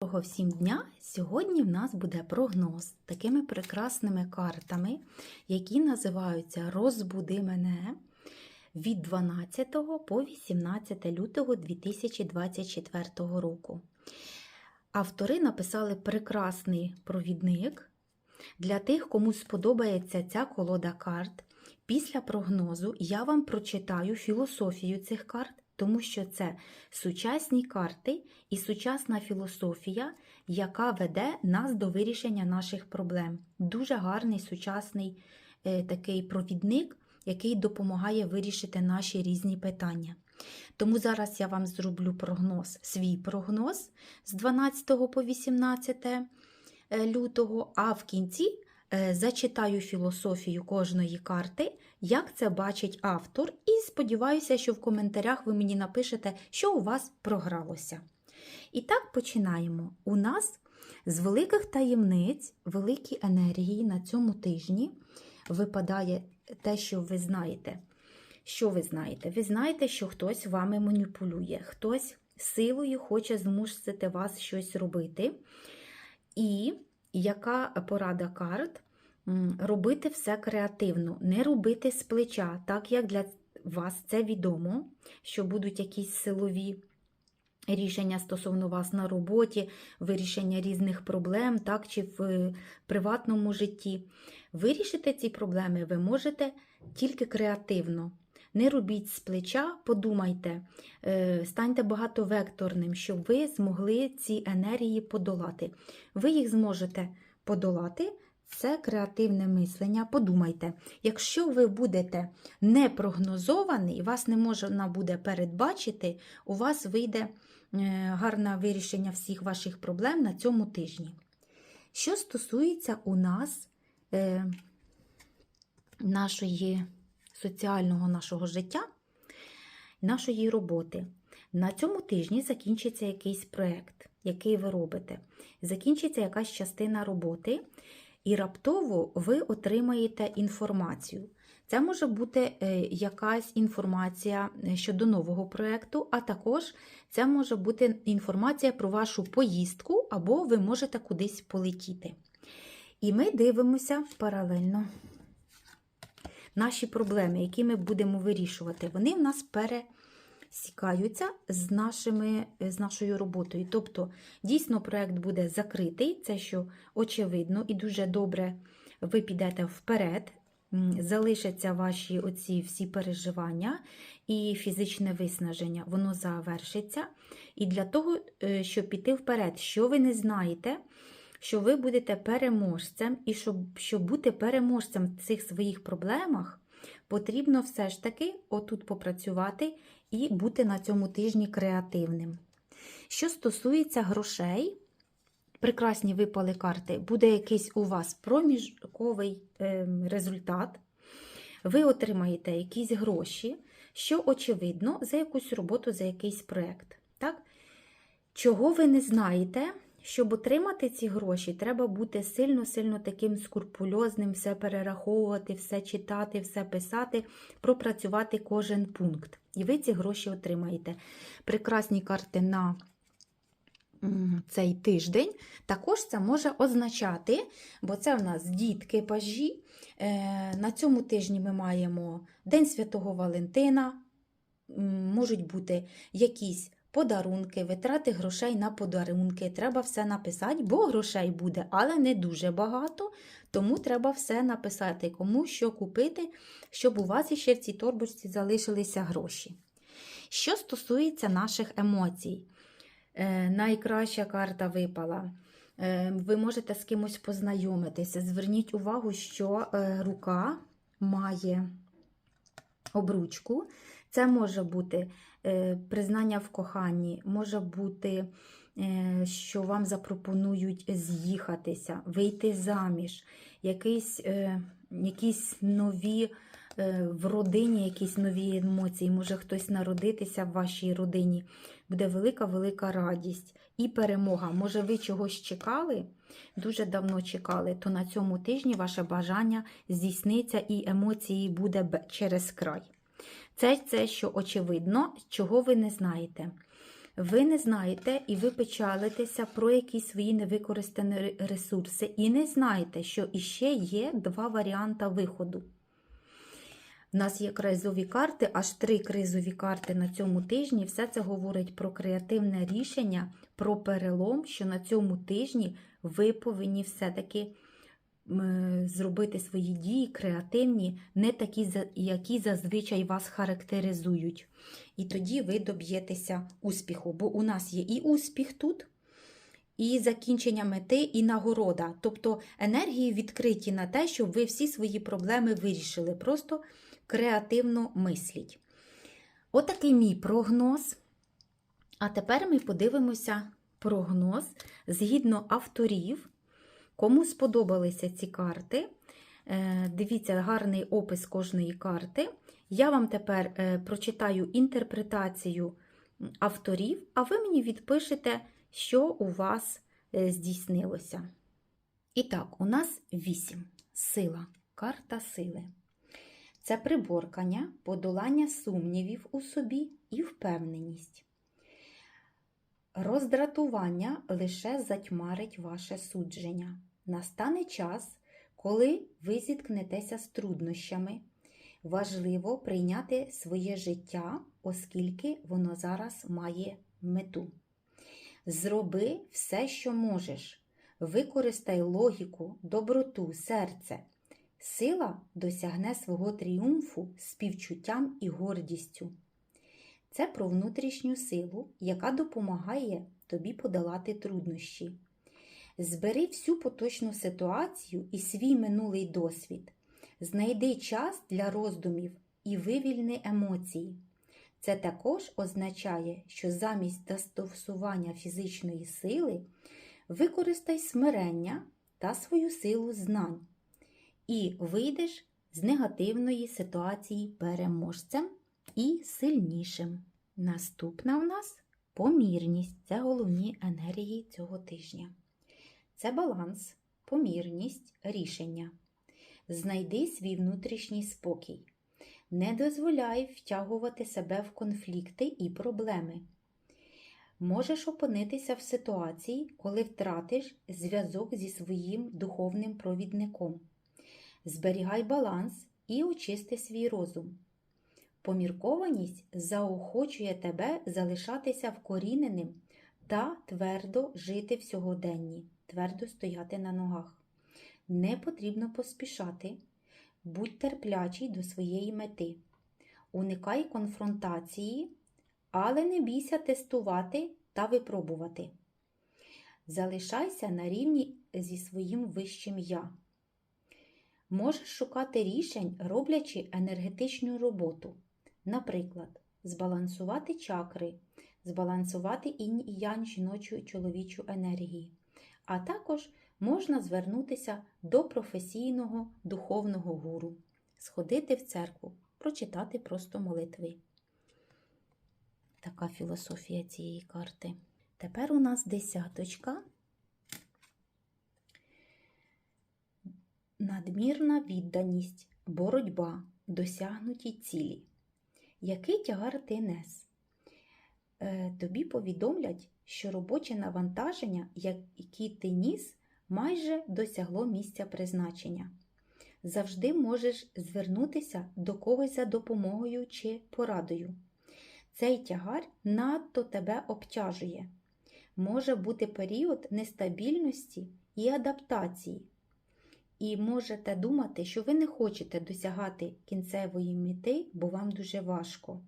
Доброго всім дня! Сьогодні в нас буде прогноз такими прекрасними картами, які називаються Розбуди мене від 12 по 18 лютого 2024 року. Автори написали прекрасний провідник для тих, кому сподобається ця колода карт. Після прогнозу я вам прочитаю філософію цих карт, тому що це сучасні карти і сучасна філософія, яка веде нас до вирішення наших проблем. Дуже гарний сучасний е, такий провідник, який допомагає вирішити наші різні питання. Тому зараз я вам зроблю прогноз, свій прогноз з 12 по 18 е, лютого, а в кінці е, зачитаю філософію кожної карти, як це бачить автор, і сподіваюся, що в коментарях ви мені напишете, що у вас програлося. І так починаємо. У нас з великих таємниць, великі енергії на цьому тижні випадає те, що ви знаєте. Що ви знаєте? Ви знаєте, що хтось вами маніпулює, хтось силою хоче змусити вас щось робити. І яка порада карт? Робити все креативно, не робити з плеча, так як для вас це відомо, що будуть якісь силові рішення стосовно вас на роботі, вирішення різних проблем, так, чи в е, приватному житті. Вирішити ці проблеми ви можете тільки креативно. Не робіть з плеча, подумайте, е, станьте багатовекторним, щоб ви змогли ці енергії подолати. Ви їх зможете подолати. Це креативне мислення. Подумайте, якщо ви будете не прогнозований, вас не можна буде передбачити, у вас вийде е, гарне вирішення всіх ваших проблем на цьому тижні. Що стосується у нас е, нашої соціального нашого життя, нашої роботи, на цьому тижні закінчиться якийсь проєкт, який ви робите. Закінчиться якась частина роботи, і раптово ви отримаєте інформацію. Це може бути е, якась інформація е, щодо нового проєкту, а також це може бути інформація про вашу поїздку, або ви можете кудись полетіти. І ми дивимося паралельно наші проблеми, які ми будемо вирішувати, вони в нас пересікаються з, нашими, з нашою роботою. Тобто, дійсно, проєкт буде закритий, це що очевидно, і дуже добре ви підете вперед. Залишаться ваші оці всі переживання і фізичне виснаження, воно завершиться. І для того, е, щоб піти вперед, що ви не знаєте, що ви будете переможцем, і щоб, щоб бути переможцем в цих своїх проблемах, потрібно все ж таки отут попрацювати і бути на цьому тижні креативним. Що стосується грошей, прекрасні випали карти, буде якийсь у вас проміжковий е, результат. Ви отримаєте якісь гроші, що очевидно за якусь роботу, за якийсь проєкт. Чого ви не знаєте, щоб отримати ці гроші, треба бути сильно-сильно таким скурпульозним, все перераховувати, все читати, все писати, пропрацювати кожен пункт. І ви ці гроші отримаєте. Прекрасні карти на цей тиждень. Також це може означати, бо це в нас дітки пажі. Е, На цьому тижні ми маємо День Святого Валентина, можуть бути якісь подарунки, витрати грошей на подарунки. Треба все написати, бо грошей буде, але не дуже багато, тому треба все написати, кому що купити, щоб у вас іще в цій торбочці залишилися гроші. Що стосується наших емоцій, е, найкраща карта випала. Е, Ви можете з кимось познайомитися. Зверніть увагу, що е, рука має обручку. Це може бути е, признання в коханні, може бути, е, що вам запропонують з'їхатися, вийти заміж, якісь, е, якісь нові в родині, якісь нові емоції, може хтось народитися в вашій родині. Буде велика-велика радість і перемога. Може, ви чогось чекали, дуже давно чекали, то на цьому тижні ваше бажання здійсниться і емоції буде через край. Це це, що очевидно, чого ви не знаєте. ви не знаєте і ви печалитеся про якісь свої невикористані ресурси, і не знаєте, що іще є два варіанти виходу. У нас є кризові карти, аж три кризові карти на цьому тижні. Все це говорить про креативне рішення, про перелом, що на цьому тижні ви повинні все-таки зробити свої дії креативні, не такі, які зазвичай вас характеризують. І тоді ви доб'єтеся успіху. Бо у нас є і успіх тут, і закінчення мети, і нагорода. Тобто енергії відкриті на те, щоб ви всі свої проблеми вирішили. Просто креативно мисліть. Отакий мій прогноз. А тепер ми подивимося прогноз згідно авторів. Кому сподобалися ці карти, е, дивіться гарний опис кожної карти. Я вам тепер е, прочитаю інтерпретацію авторів, а ви мені відпишете, що у вас е, здійснилося. І так, у нас 8. Сила. Карта сили. Це приборкання, подолання сумнівів у собі і впевненість. Роздратування лише затьмарить ваше судження. Настане час, коли ви зіткнетеся з труднощами. Важливо прийняти своє життя, оскільки воно зараз має мету. Зроби все, що можеш. Використай логіку, доброту, серце. Сила досягне свого тріумфу співчуттям і гордістю. Це про внутрішню силу, яка допомагає тобі подолати труднощі. Збери всю поточну ситуацію і свій минулий досвід. Знайди час для роздумів і вивільни емоції. Це також означає, що замість застосування фізичної сили використай смирення та свою силу знань і вийдеш з негативної ситуації переможцем і сильнішим. Наступна в нас помірність це головні енергії цього тижня. Це баланс, помірність, рішення. Знайди свій внутрішній спокій. Не дозволяй втягувати себе в конфлікти і проблеми. Можеш опинитися в ситуації, коли втратиш зв'язок зі своїм духовним провідником. Зберігай баланс і очисти свій розум. Поміркованість заохочує тебе залишатися вкоріненим та твердо жити в сьогоденні, твердо стояти на ногах. Не потрібно поспішати, будь терплячий до своєї мети. Уникай конфронтації, але не бійся тестувати та випробувати. Залишайся на рівні зі своїм вищим я. Можеш шукати рішень, роблячи енергетичну роботу. Наприклад, збалансувати чакри, збалансувати інь і янь жіночу чоловічу енергії. А також можна звернутися до професійного духовного гуру, сходити в церкву, прочитати просто молитви. Така філософія цієї карти. Тепер у нас десяточка. Надмірна відданість, боротьба, досягнуті цілі. Який тягар ти нес? Е, тобі повідомлять, що робоче навантаження, які ти ніс, майже досягло місця призначення. Завжди можеш звернутися до когось за допомогою чи порадою. Цей тягар надто тебе обтяжує. Може бути період нестабільності і адаптації. І можете думати, що ви не хочете досягати кінцевої мети, бо вам дуже важко.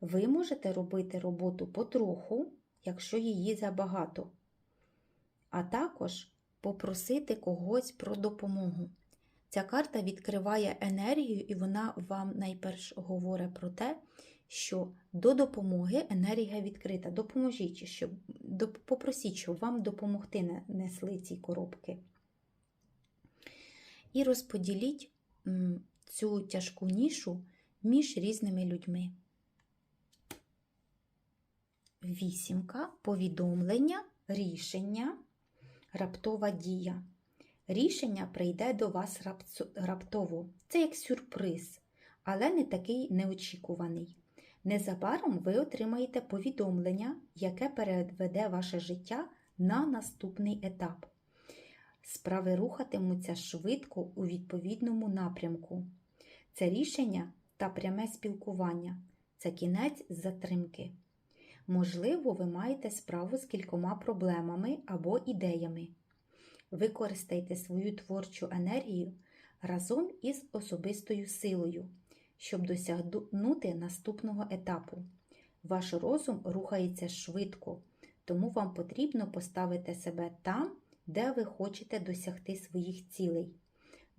Ви можете робити роботу потроху, якщо її забагато, а також попросити когось про допомогу. Ця карта відкриває енергію, і вона вам найперш говорить про те, що до допомоги енергія відкрита. Допоможіть, щоб, попросіть, щоб вам допомогти несли ці коробки. І розподіліть цю тяжку нішу між різними людьми. Вісімка, повідомлення, рішення, раптова дія. Рішення прийде до вас раптово. Це як сюрприз, але не такий неочікуваний. Незабаром ви отримаєте повідомлення, яке переведе ваше життя на наступний етап. Справи рухатимуться швидко у відповідному напрямку. Це рішення та пряме спілкування це кінець затримки. Можливо, ви маєте справу з кількома проблемами або ідеями. Використайте свою творчу енергію разом із особистою силою, щоб досягнути наступного етапу. Ваш розум рухається швидко, тому вам потрібно поставити себе там, де ви хочете досягти своїх цілей.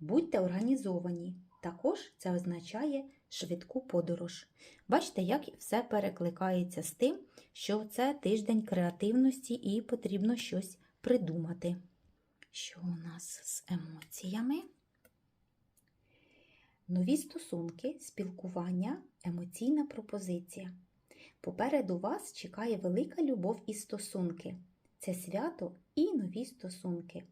Будьте організовані. Також це означає швидку подорож. Бачите, як все перекликається з тим, що це тиждень креативності і потрібно щось придумати. Що у нас з емоціями? Нові стосунки, спілкування, емоційна пропозиція. Попереду вас чекає велика любов і стосунки. Це свято і нові стосунки.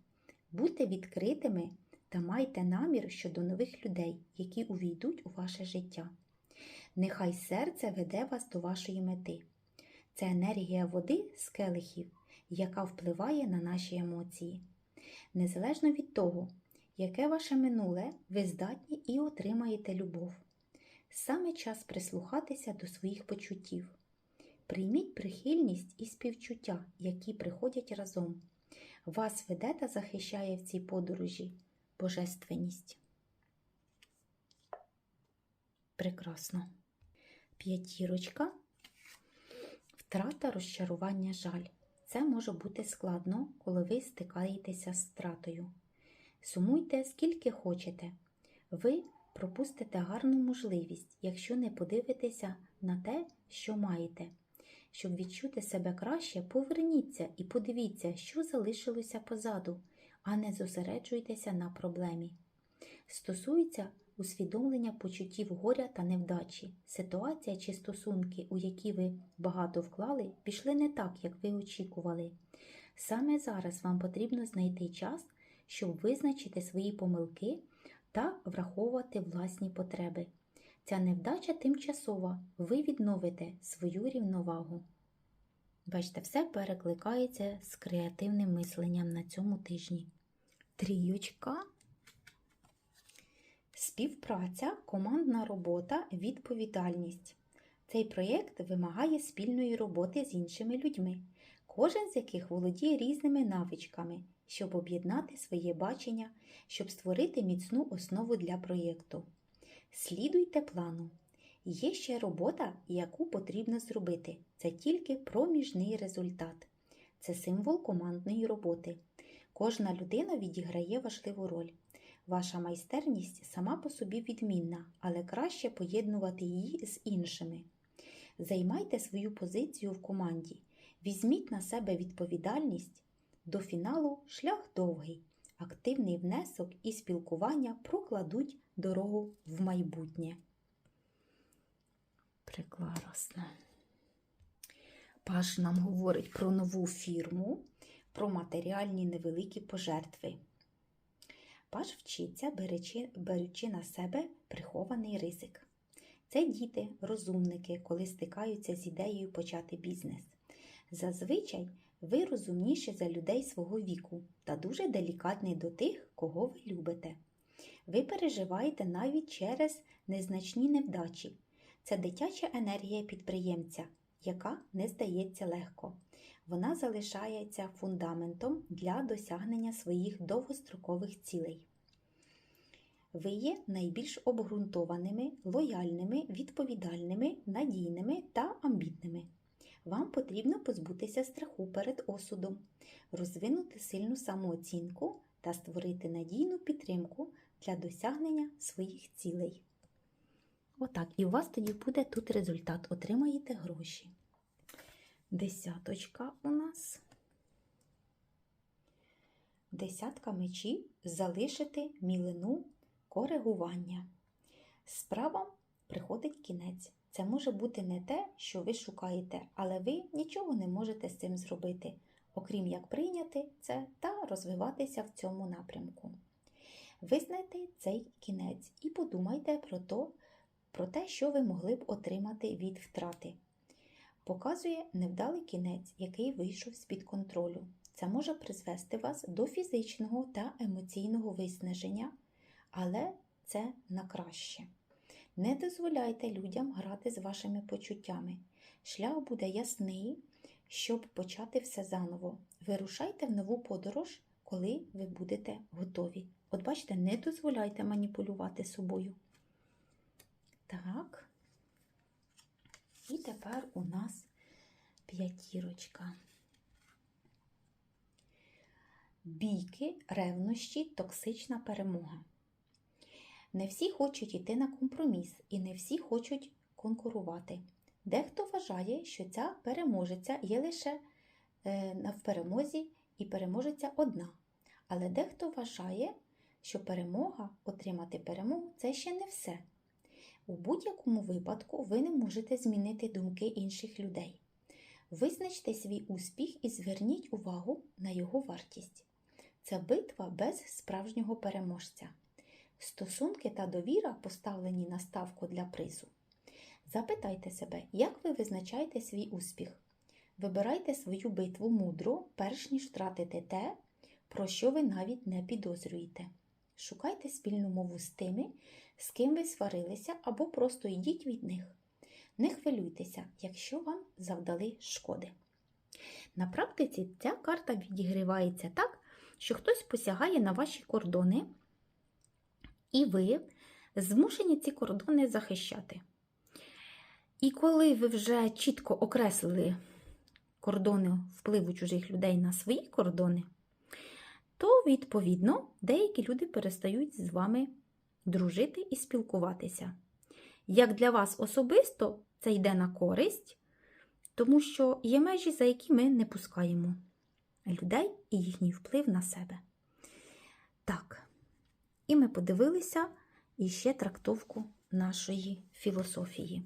Будьте відкритими та майте намір щодо нових людей, які увійдуть у ваше життя. Нехай серце веде вас до вашої мети. Це енергія води з келихів, яка впливає на наші емоції. Незалежно від того, яке ваше минуле, ви здатні і отримаєте любов. Саме час прислухатися до своїх почуттів. Прийміть прихильність і співчуття, які приходять разом. Вас веде та захищає в цій подорожі божественність. Прекрасно. П'ятірочка. Втрата розчарування жаль. Це може бути складно, коли ви стикаєтеся з втратою. Сумуйте скільки хочете. Ви пропустите гарну можливість, якщо не подивитеся на те, що маєте. Щоб відчути себе краще, поверніться і подивіться, що залишилося позаду, а не зосереджуйтеся на проблемі. Стосується усвідомлення почуттів горя та невдачі. Ситуація чи стосунки, у які ви багато вклали, пішли не так, як ви очікували. Саме зараз вам потрібно знайти час, щоб визначити свої помилки та враховувати власні потреби. Ця невдача тимчасова, ви відновите свою рівновагу. Бачите, все перекликається з креативним мисленням на цьому тижні. Трійочка. Співпраця, командна робота, відповідальність. Цей проєкт вимагає спільної роботи з іншими людьми, кожен з яких володіє різними навичками, щоб об'єднати своє бачення, щоб створити міцну основу для проєкту. Слідуйте плану. Є ще робота, яку потрібно зробити. Це тільки проміжний результат. Це символ командної роботи. Кожна людина відіграє важливу роль. Ваша майстерність сама по собі відмінна, але краще поєднувати її з іншими. Займайте свою позицію в команді, візьміть на себе відповідальність. До фіналу шлях довгий, активний внесок і спілкування прокладуть дорогу в майбутнє. Прекрасно. Паш нам говорить про нову фірму, про матеріальні невеликі пожертви. Паш вчиться, беречи, беручи на себе прихований ризик. Це діти, розумники, коли стикаються з ідеєю почати бізнес. Зазвичай ви розумніші за людей свого віку та дуже делікатний до тих, кого ви любите. Ви переживаєте навіть через незначні невдачі. Це дитяча енергія підприємця, яка не здається легко. Вона залишається фундаментом для досягнення своїх довгострокових цілей. Ви є найбільш обґрунтованими, лояльними, відповідальними, надійними та амбітними. Вам потрібно позбутися страху перед осудом, розвинути сильну самооцінку та створити надійну підтримку для досягнення своїх цілей. Отак, і у вас тоді буде тут результат. Отримаєте гроші. Десяточка у нас. Десятка мечів залишити мілину коригування. Справам приходить кінець. Це може бути не те, що ви шукаєте, але ви нічого не можете з цим зробити, окрім як прийняти це та розвиватися в цьому напрямку. Визнайте цей кінець і подумайте про те, про те, що ви могли б отримати від втрати. Показує невдалий кінець, який вийшов з-під контролю. Це може призвести вас до фізичного та емоційного виснаження, але це на краще. Не дозволяйте людям грати з вашими почуттями. Шлях буде ясний, щоб почати все заново. Вирушайте в нову подорож, коли ви будете готові. От бачите, не дозволяйте маніпулювати собою. Так. І тепер у нас п'ятірочка. Бійки, ревнощі, токсична перемога. Не всі хочуть йти на компроміс і не всі хочуть конкурувати. Дехто вважає, що ця переможеця є лише е, в перемозі і переможеця одна. Але дехто вважає, що перемога, отримати перемогу це ще не все. У будь-якому випадку ви не можете змінити думки інших людей. Визначте свій успіх і зверніть увагу на його вартість. Це битва без справжнього переможця. Стосунки та довіра поставлені на ставку для призу. Запитайте себе, як ви визначаєте свій успіх. Вибирайте свою битву мудро, перш ніж втратити те, про що ви навіть не підозрюєте. Шукайте спільну мову з тими, з ким ви сварилися, або просто йдіть від них. Не хвилюйтеся, якщо вам завдали шкоди. На практиці ця карта відігрівається так, що хтось посягає на ваші кордони, і ви змушені ці кордони захищати. І коли ви вже чітко окреслили кордони впливу чужих людей на свої кордони, то, відповідно, деякі люди перестають з вами дружити і спілкуватися. Як для вас особисто це йде на користь, тому що є межі, за які ми не пускаємо людей і їхній вплив на себе. Так, і ми подивилися іще трактовку нашої філософії.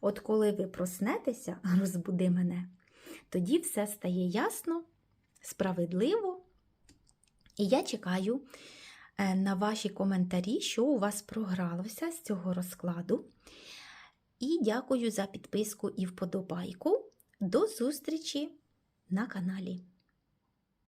От коли ви проснетеся, розбуди мене, тоді все стає ясно, справедливо. І я чекаю е, на ваші коментарі, що у вас програлося з цього розкладу. І дякую за підписку і вподобайку. До зустрічі на каналі.